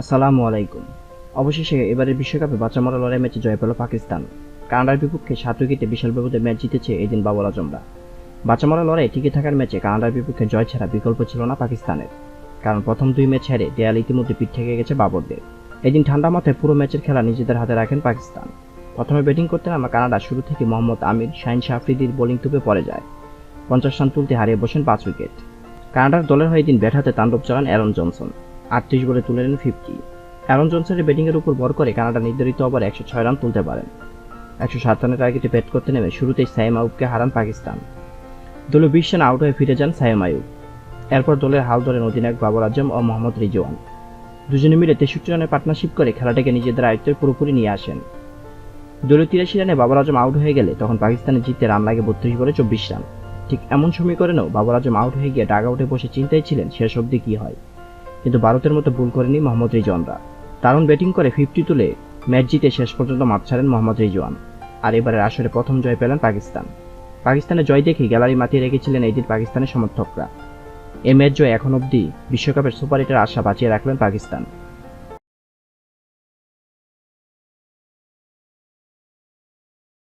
আসসালামু আলাইকুম। অবশেষে এবারের বিশ্বকাপে বাচ্চামরা লড়াই ম্যাচে জয় পেল পাকিস্তান। কানাডার বিপক্ষে সাত উইকেটে বিশাল ব্যবধানে ম্যাচ জিতেছে এদিন বাবর আজমরা। বাচ্চামরা লড়াই টিকে থাকার ম্যাচে কানাডার বিপক্ষে জয় ছাড়া বিকল্প ছিল না পাকিস্তানের। কারণ প্রথম দুই ম্যাচ হেরে দেয়াল ইতিমধ্যে পিঠ থেকে গেছে বাবরদের। এদিন ঠান্ডা মাথায় পুরো ম্যাচের খেলা নিজেদের হাতে রাখেন পাকিস্তান। প্রথমে ব্যাটিং করতে নামা কানাডা শুরু থেকে মোহাম্মদ আমির, শাহিন শাহফ্রিদির বোলিং তুপে পড়ে যায়। পঞ্চাশ রান তুলতে হারিয়ে বসেন পাঁচ উইকেট। কানাডার দলের হয়ে দিন ব্যাট হাতে তাণ্ডব চালান অ্যারন জনসন। আটত্রিশ বলে তুলে নেন ফিফটি। অ্যারন জনসনের ব্যাটিংয়ের উপর ভর করে কানাডা নির্ধারিত ওভার একশো ছয় রান তুলতে পারেন। একশো সাত রানের টার্গেটে ব্যাট করতে নেমে শুরুতেই সাইম আউবকে হারান পাকিস্তান। দলীয় বিশ রান আউট হয়ে ফিরে যান সাইম আয়ুব। এরপর দলের হাল ধরেন অধিনায়ক বাবর আজম ও মোহাম্মদ রিজওয়ান। দুজনে মিলে তেষট্টি রানের পার্টনারশিপ করে খেলাটাকে নিজেদের আয়ত্তের পুরোপুরি নিয়ে আসেন। দলীয় তিরাশি রানে বাবর আজম আউট হয়ে গেলে তখন পাকিস্তানে জিততে রান লাগে বত্রিশ বলে চব্বিশ রান। ঠিক এমন সময় সমীকরণেও বাবর আজম আউট হয়ে গিয়ে ডাগ আউটে বসে চিন্তায় ছিলেন শেষ অবধি কী হয়। কিন্তু ভারতের মতো ভুল করেনি মোহাম্মদ রিজওয়ানরা দারুণ ব্যাটিং করে ফিফটি তুলে ম্যাচ জিতে শেষ পর্যন্ত মাঠ ছাড়েন মোহাম্মদ রিজওয়ান। আর এবারের আসরে প্রথম জয় পেলেন পাকিস্তান। পাকিস্তানের জয় দেখে গ্যালারি মাতিয়ে রেখেছিলেন এই দিন পাকিস্তানের সমর্থকরা। এই ম্যাচ জয় এখন অবধি বিশ্বকাপের সুপার হিটের আশা বাঁচিয়ে রাখলেন পাকিস্তান।